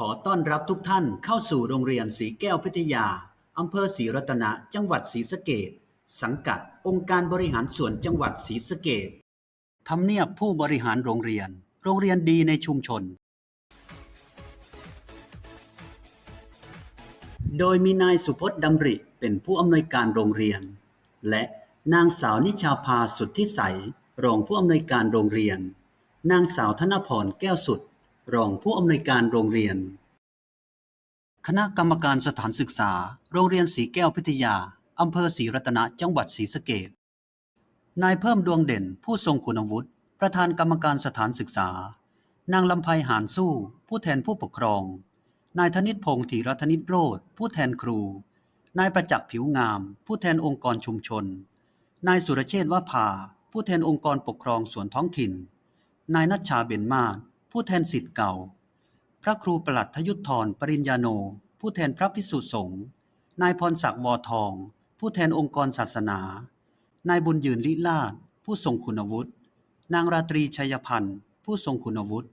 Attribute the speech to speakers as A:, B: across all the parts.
A: ขอต้อนรับทุกท่านเข้าสู่โรงเรียนศรีแก้วพิทยา อำเภอศรีรัตนะ จังหวัดศรีสะเกษสังกัดองค์การบริหารส่วนจังหวัดศรีสะเกษทำเนียบผู้บริหารโรงเรียน โรงเรียนดีในชุมชน โดยมีนายสุพจน์ดำริเป็นผู้อำนวยการโรงเรียน และนางสาวนิชาภาสุทธิใสรองผู้อำนวยการโรงเรียน นางสาวธนพรแก้วสุด รองผู้อำนวยการโรงเรียน คณะกรรมการสถานศึกษา โรงเรียนศรีแก้วพิทยาอำเภอศรีรัตนะจังหวัดศรีสะเกษนายเพิ่มดวงเด่นผู้ทรงคุณวุฒิประธานกรรมการสถานศึกษา นางลำไพหานสู้ ผู้แทนผู้ปกครอง นายธนิตพงศ์ธีรธนิตโรธผู้แทนครู นายประจักษ์ผิวงาม ผู้แทนองค์กรชุมชน นายสุรเชษฐ์ว่าภา ผู้แทนองค์กรปกครองส่วนท้องถิ่น นายนัชชาเบญมาศ ผู้แทนสิทธิ์เก่า พระครูประหลัดทยุทธรปริญญาโน ผู้แทนพระพิสุสงฆ์นายพรศักดิ์วอทอง ผู้แทนองค์กรศาสนา นายบุญยืนลิลาศผู้ทรงคุณวุฒินางราตรีชัยพันธ์ ผู้ทรงคุณวุฒิ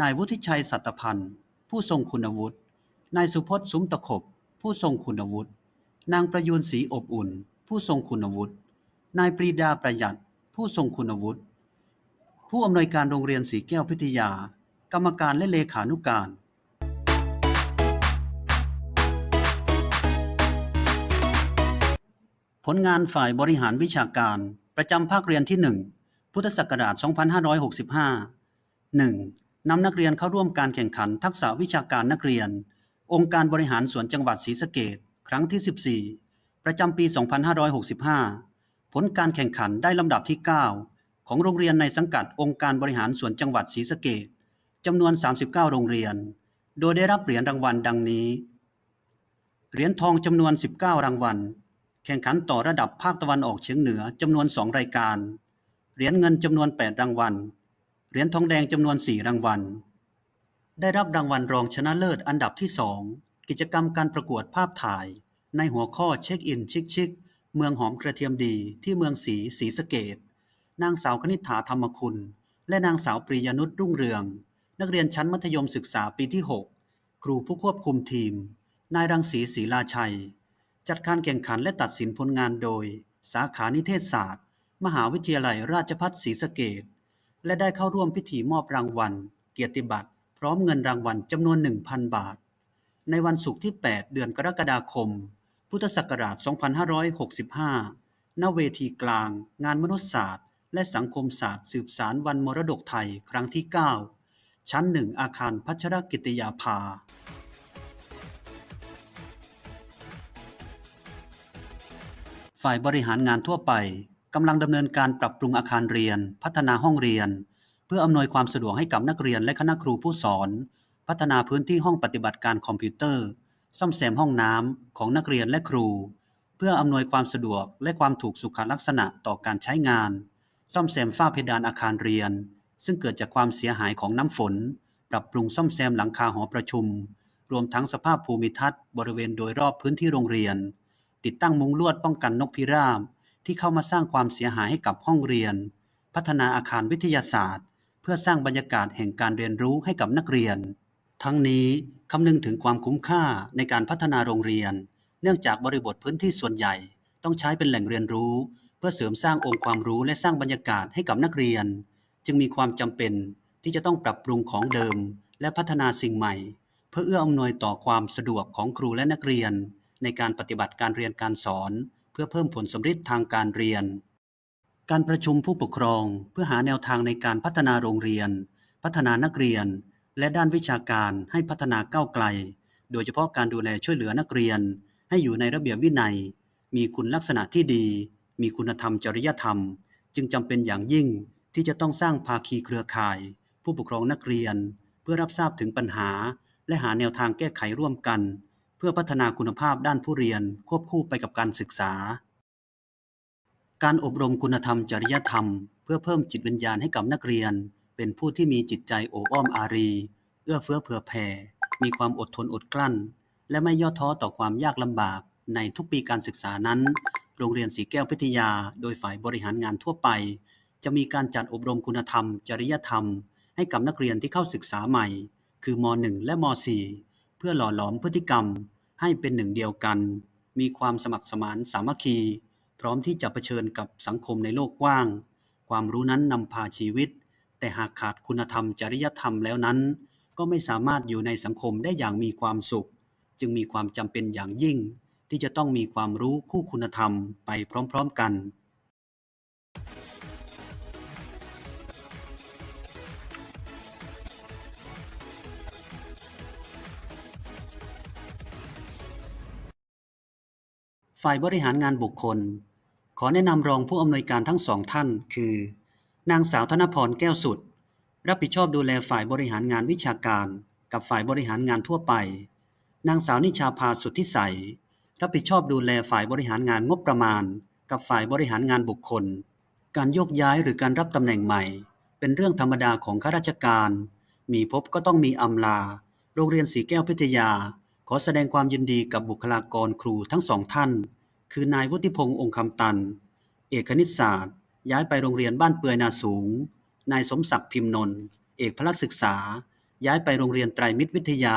A: นายวุฒิชัยสัตพันธ์ ผู้ทรงคุณวุฒินายสุพจน์สุมตะขบ ผู้ทรงคุณวุฒินางประยูนศรีอบอุ่น ผู้ทรงคุณวุฒินายปรีดาประหยัด ผู้ทรงคุณวุฒิผู้อำนวยการโรงเรียนศรีแก้วพิทยา กรรมการและเลขานุการผลงานฝ่ายบริหารวิชาการ ประจำภาคเรียนที่ 1 พุทธศักราช 2565 1. นำนักเรียนเข้าร่วมการแข่งขันทักษะวิชาการนักเรียน องค์การบริหารส่วนจังหวัดศรีสะเกษครั้งที่ 14 ประจำปี 2565 ผลการแข่งขันได้ลำดับที่ 9 ของโรงเรียนในสังกัดองค์การบริหารส่วนจังหวัดศรีสะเกษ จำนวน 39 โรงเรียน โดยได้รับเหรียญรางวัลดังนี้ เหรียญทองจำนวน 19 รางวัล แข่งขันต่อระดับภาคตะวันออกเฉียงเหนือจำนวน 2 รายการ เหรียญเงินจำนวน 8 รางวัล เหรียญทองแดงจำนวน 4 รางวัล ได้รับรางวัลรองชนะเลิศอันดับที่ 2 กิจกรรมการประกวดภาพถ่าย ในหัวข้อเช็คอินชิคชิคเมืองหอมกระเทียมดีที่เมืองศรีศรีสะเกดนางสาวคณิษฐาธรรมคุณ และนางสาวปริยนุชรุ่งเรือง นักเรียนชั้นมัธยมศึกษาปีที่ 6 ครูผู้ควบคุมทีม นายรังสีศรีลาชัย จัดการแข่งขันและตัดสินผลงานโดย สาขานิเทศศาสตร์ มหาวิทยาลัยราชภัฏศรีสะเกดและได้เข้าร่วมพิธีมอบรางวัล เกียรติบัตร พร้อมเงินรางวัลจำนวน 1,000 บาท ในวันศุกร์ที่ 8 เดือนกรกฎาคม พุทธศักราช 2565 ณ เวทีกลาง งานมนุษยศาสตร์ และสังคมศาสตร์ สืบสารวันมรดกไทยครั้งที่ 9 ชั้น1อาคารพัชรกิติยาภาฝ่ายบริหารงานทั่วไปกำลังดำเนินการปรับปรุงอาคารเรียน พัฒนาห้องเรียน เพื่ออำนวยความสะดวกให้กับนักเรียนและคณะครูผู้สอน พัฒนาพื้นที่ห้องปฏิบัติการคอมพิวเตอร์ ซ่อมแซมห้องน้ำของนักเรียนและครู เพื่ออำนวยความสะดวกและความถูกสุขลักษณะต่อการใช้งาน ซ่อมแซมฝ้าเพดานอาคารเรียน ซึ่งเกิดจากความเสียหายของน้ำฝน ปรับปรุงซ่อมแซมหลังคาหอประชุม รวมทั้งสภาพภูมิทัศน์บริเวณโดยรอบพื้นที่โรงเรียน ติดตั้งมุงลวดป้องกันนกพิราบที่เข้ามาสร้างความเสียหายให้กับห้องเรียน พัฒนาอาคารวิทยาศาสตร์ เพื่อสร้างบรรยากาศแห่งการเรียนรู้ให้กับนักเรียน ทั้งนี้คำนึงถึงความคุ้มค่าในการพัฒนาโรงเรียน เนื่องจากบริบทพื้นที่ส่วนใหญ่ ต้องใช้เป็นแหล่งเรียนรู้ เพื่อเสริมสร้างองค์ความรู้และสร้างบรรยากาศให้กับนักเรียน จึงมีความจำเป็นที่จะต้องปรับปรุงของเดิม และพัฒนาสิ่งใหม่ เพื่อเอื้ออำนวยต่อความสะดวกของครูและนักเรียน ในการปฏิบัติการเรียนการสอน เพื่อเพิ่มผลสำฤทธิ์ทางการเรียน การประชุมผู้ปกครองเพื่อหาแนวทางในการพัฒนาโรงเรียน พัฒนานักเรียน และด้านวิชาการให้พัฒนาก้าวไกล โดยเฉพาะการดูแลช่วยเหลือนักเรียน ให้อยู่ในระเบียบวินัย มีคุณลักษณะที่ดี มีคุณธรรมจริยธรรม จึงจำเป็นอย่างยิ่ง ที่จะต้องสร้างภาคีเครือข่าย ผู้ปกครองนักเรียน เพื่อรับทราบถึงปัญหา และหาแนวทางแก้ไขร่วมกัน เพื่อพัฒนาคุณภาพด้านผู้เรียนควบคู่ไปกับการศึกษา การอบรมคุณธรรมจริยธรรม เพื่อเพิ่มจิตวิญญาณให้กับนักเรียน เป็นผู้ที่มีจิตใจโอบอ้อมอารี เอื้อเฟื้อเผื่อแผ่ มีความอดทนอดกลั้น และไม่ย่อท้อต่อความยากลำบากในทุกปีการศึกษานั้น โรงเรียนสีแก้วพิทยา โดยฝ่ายบริหารงานทั่วไป จะมีการจัดอบรมคุณธรรม จริยธรรม ให้กับนักเรียนที่เข้าศึกษาใหม่ คือม .1 และม .4 เพื่อหล่อหลอมพฤติกรรมให้เป็นหนึ่งเดียวกัน มีความสมัครสมานสามัคคี พร้อมที่จะเผชิญกับสังคมในโลกกว้าง ความรู้นั้นนำพาชีวิต แต่หากขาดคุณธรรม จริยธรรมแล้วนั้น ก็ไม่สามารถอยู่ในสังคมได้อย่างมีความสุข จึงมีความจำเป็นอย่างยิ่ง ที่จะต้องมีความรู้คู่คุณธรรมไปพร้อม ๆกัน ฝ่ายบริหารงานบุคคล ขอแนะนำรองผู้อำนวยการทั้งสองท่าน คือ นางสาวธนพรแก้วสุด รับผิดชอบดูแลฝ่ายบริหารงานวิชาการ กับฝ่ายบริหารงานทั่วไป นางสาวนิชาภาสุทธิใสรับผิดชอบดูแลฝ่ายบริหารงานงบประมาณ กับฝ่ายบริหารงานบุคคล การโยกย้ายหรือการรับตำแหน่งใหม่ เป็นเรื่องธรรมดาของข้าราชการ มีพบก็ต้องมีอำลา โรงเรียนสีแก้วพิทยา ขอแสดงความยินดีกับบุคลากรครูทั้งสองท่าน คือนายวุฒิพงษ์ องค์คำตัน เอกคณิตศาสตร์ ย้ายไปโรงเรียนบ้านเปือยนาสูง นายสมศักดิ์พิมพ์นนท์ เอกพละศึกษา ย้ายไปโรงเรียนไตรมิตรวิทยา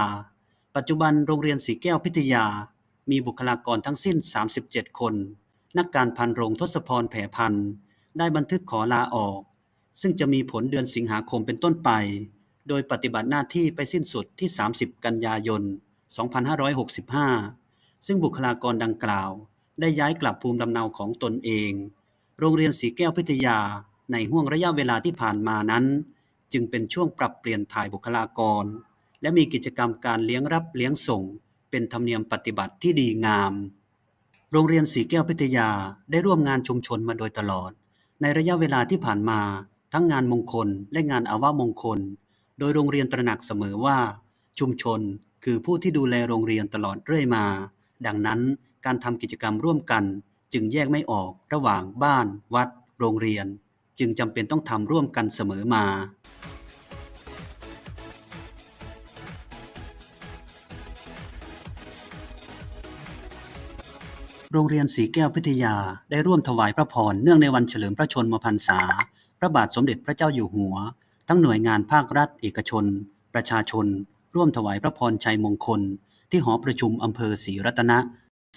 A: ปัจจุบันโรงเรียนสีแก้วพิทยา มีบุคลากรทั้งสิ้น 37 คน นักการพันโรงทศพรแผ่พันธ์ได้บันทึกขอลาออก ซึ่งจะมีผลเดือนสิงหาคมเป็นต้นไป โดยปฏิบัติหน้าที่ไปสิ้นสุดที่ 30 กันยายน 2565 ซึ่งบุคลากรดังกล่าว ได้ย้ายกลับภูมิลำเนาของตนเอง โรงเรียนสีแก้วพิทยาในห่วงระยะเวลาที่ผ่านมานั้น จึงเป็นช่วงปรับเปลี่ยนถ่ายบุคลากร และมีกิจกรรมการเลี้ยงรับเลี้ยงส่ง เป็นธรรมเนียมปฏิบัติที่ดีงาม โรงเรียนสีแก้วพิทยาได้ร่วมงานชุมชนมาโดยตลอด ในระยะเวลาที่ผ่านมา ทั้งงานมงคลและงานอาวามงคล โดยโรงเรียนตระหนักเสมอว่า ชุมชน คือผู้ที่ดูแลโรงเรียนตลอดเรื่อยมา ดังนั้นการทำกิจกรรมร่วมกัน จึงแยกไม่ออกระหว่างบ้าน วัด โรงเรียน จึงจำเป็นต้องทำร่วมกันเสมอมาโรงเรียนสีแก้วพิทยาได้ร่วมถวายพระพรเนื่องในวันเฉลิมพระชนมพรรษา พระบาทสมเด็จพระเจ้าอยู่หัว ทั้งหน่วยงานภาครัฐ เอกชน ประชาชน ร่วมถวายพระพรชัยมงคล ที่หอประชุมอำเภอศรีรัตนะ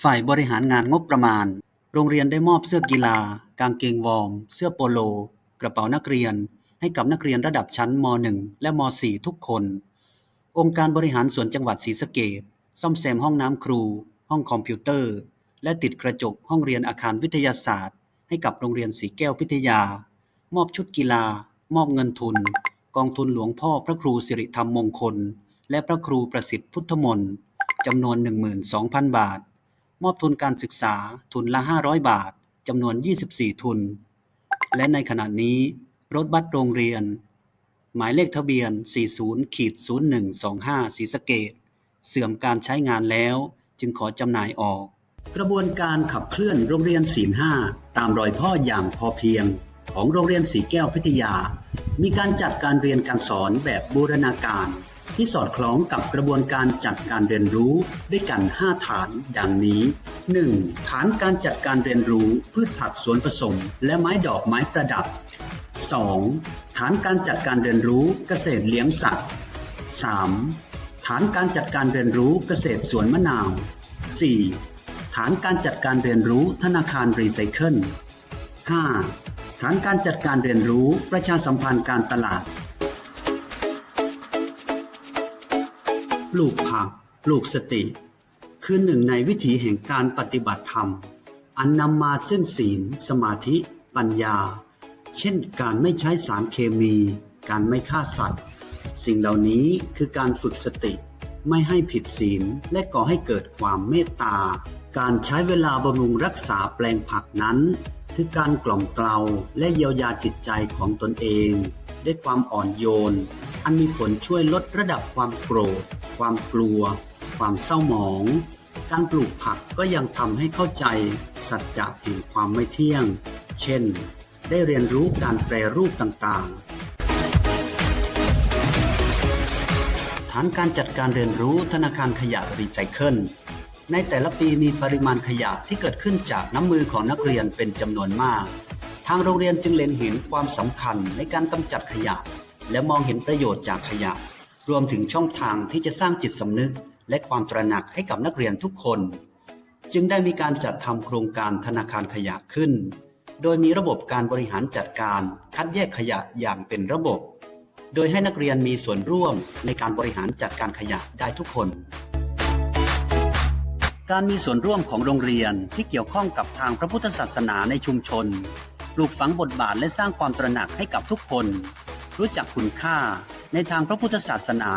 A: ฝ่ายบริหารงานงบประมาณ โรงเรียนได้มอบเสื้อกีฬา กางเกงวอร์ม เสื้อโปโล กระเป๋านักเรียน ให้กับนักเรียนระดับชั้นม .1 และม .4 ทุกคน องค์การบริหารส่วนจังหวัดศรีสะเกษซ่อมแซมห้องน้ำครู ห้องคอมพิวเตอร์ และติดกระจกห้องเรียนอาคารวิทยาศาสตร์ ให้กับโรงเรียนสีแก้วพิทยา มอบชุดกีฬา มอบเงินทุน กองทุนหลวงพ่อพระครูสิริธรรมมงคล และพระครูประสิทธิ์พุทธมนต์จำนวน 12,000 บาท มอบทุนการศึกษาทุนละ 500 บาทจำนวน 24 ทุน และในขณะนี้ รถบัสโรงเรียน หมายเลขทะเบียน 40ขีด0125ศรีสเกษเสื่อมการใช้งานแล้วจึงขอจำหน่ายออก กระบวนการขับเคลื่อนโรงเรียนศีลห้าตามรอยพ่ออย่างพอเพียง ของโรงเรียนสีแก้วพิทยา มีการจัดการเรียนการสอนแบบบูรณาการ ที่สอดคล้องกับกระบวนการจัดการเรียนรู้ด้วยกัน 5 ฐานดังนี้ 1. ฐานการจัดการเรียนรู้พืชผักสวนผสม และไม้ดอกไม้ประดับ 2. ฐานการจัดการเรียนรู้เกษตรเลี้ยงสัตว์ 3. ฐานการจัดการเรียนรู้เกษตรสวนมะนาว 4. ฐานการจัดการเรียนรู้ธนาคารรีไซเคิล 5. ฐานการจัดการเรียนรู้ประชาสัมพันธ์การตลาด ปลูกผักปลูกสติ คือหนึ่งในวิถีแห่งการปฏิบัติธรรม อันนำมาซึ่งศีล สมาธิ ปัญญา เช่นการไม่ใช้สารเคมี การไม่ฆ่าสัตว์ สิ่งเหล่านี้คือการฝึกสติ ไม่ให้ผิดศีลและก่อให้เกิดความเมตตา การใช้เวลาบำรุงรักษาแปลงผักนั้น คือการกล่อมเกลาและเยียวยาจิตใจของตนเอง ด้วยความอ่อนโยน อันมีผลช่วยลดระดับความโกรธ ความกลัว ความเศร้าหมอง การปลูกผักก็ยังทำให้เข้าใจ สัจจะแห่งความไม่เที่ยง เช่น ได้เรียนรู้การแปรรูปต่างๆ ฐานการจัดการเรียนรู้ธนาคารขยะรีไซเคิลในแต่ละปีมีปริมาณขยะที่เกิดขึ้นจากน้ำมือของนักเรียนเป็นจำนวนมาก ทางโรงเรียนจึงเล็งเห็นความสำคัญในการกำจัดขยะ และมองเห็นประโยชน์จากขยะ รวมถึงช่องทางที่จะสร้างจิตสำนึก และความตระหนักให้กับนักเรียนทุกคน จึงได้มีการจัดทำโครงการธนาคารขยะขึ้น โดยมีระบบการบริหารจัดการคัดแยกขยะอย่างเป็นระบบ โดยให้นักเรียนมีส่วนร่วมในการบริหารจัดการขยะได้ทุกคน การมีส่วนร่วมของโรงเรียนที่เกี่ยวข้องกับทางพระพุทธศาสนาในชุมชนปลูกฝังบทบาทและสร้างความตระหนักให้กับทุกคน รู้จักคุณค่าในทางพระพุทธศาสนา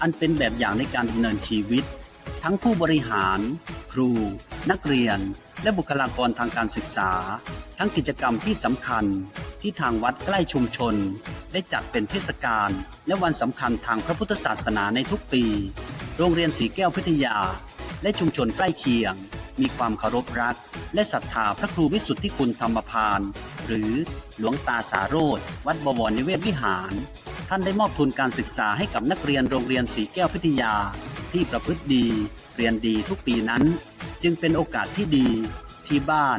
A: อันเป็นแบบอย่างในการดำเนินชีวิต ทั้งผู้บริหาร ครู นักเรียน และบุคลากรทางการศึกษา ทั้งกิจกรรมที่สำคัญที่ทางวัดใกล้ชุมชน ได้จัดเป็นเทศกาลและวันสำคัญทางพระพุทธศาสนาในทุกปี โรงเรียนสีแก้วพิทยา และชุมชนใกล้เคียง มีความเคารพรัก และศรัทธาพระครูวิสุทธิคุณธรรมพาน หรือหลวงตาสาโรธวัดบวรนิเวศวิหาร ท่านได้มอบทุนการศึกษาให้กับนักเรียนโรงเรียนสีแก้วพิทยา ที่ประพฤติดี เรียนดีทุกปีนั้น จึงเป็นโอกาสที่ดี ที่บ้าน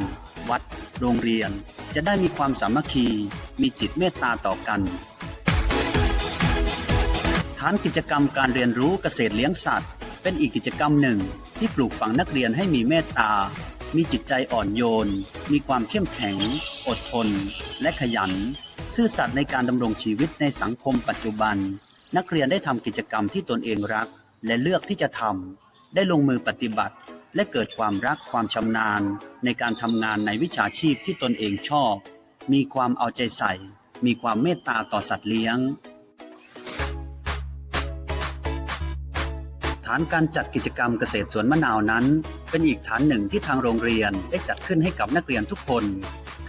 A: วัด โรงเรียน จะได้มีความสามัคคี มีจิตเมตตาต่อกันฐานกิจกรรมการเรียนรู้เกษตรเลี้ยงสัตว์ เป็นอีกกิจกรรมหนึ่งที่ปลูกฝังนักเรียนให้มีเมตตา มีจิตใจอ่อนโยน มีความเข้มแข็ง อดทน และขยัน ซื่อสัตย์ในการดำรงชีวิตในสังคมปัจจุบัน นักเรียนได้ทำกิจกรรมที่ตนเองรัก และเลือกที่จะทำ ได้ลงมือปฏิบัติ และเกิดความรักความชำนาญ ในการทำงานในวิชาชีพที่ตนเองชอบ มีความเอาใจใส่ มีความเมตตาต่อสัตว์เลี้ยงานการจัดกิจกรรมเกษตรสวนมะนาวนั้น เป็นอีกฐานหนึ่งที่ทางโรงเรียนได้จัดขึ้นให้กับนักเรียนทุกคน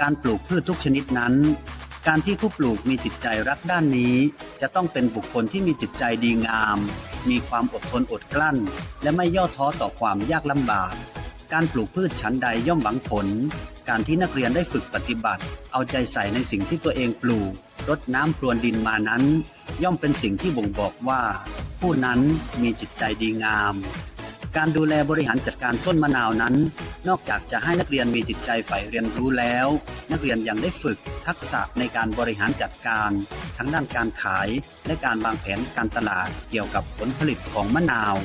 A: การปลูกพืชทุกชนิดนั้น การที่ผู้ปลูกมีจิตใจรักด้านนี้ จะต้องเป็นบุคคลที่มีจิตใจดีงาม มีความอดทนอดกลั้น และไม่ย่อท้อต่อความยากลำบาก การปลูกพืชชั้นใดย่อมหวังผล การที่นักเรียนได้ฝึกปฏิบัติ เอาใจใส่ในสิ่งที่ตัวเองปลูกรดน้ำพรวนดินมานั้น ย่อมเป็นสิ่งที่บ่งบอกว่า ผู้นั้นมีจิตใจดีงาม การดูแลบริหารจัดการต้นมะนาวนั้น นอกจากจะให้นักเรียนมีจิตใจใฝ่เรียนรู้แล้ว นักเรียนยังได้ฝึกทักษะในการบริหารจัดการ ทั้งด้านการขายและการวางแผนการตลาดเกี่ยวกับผลผลิตของมะนาว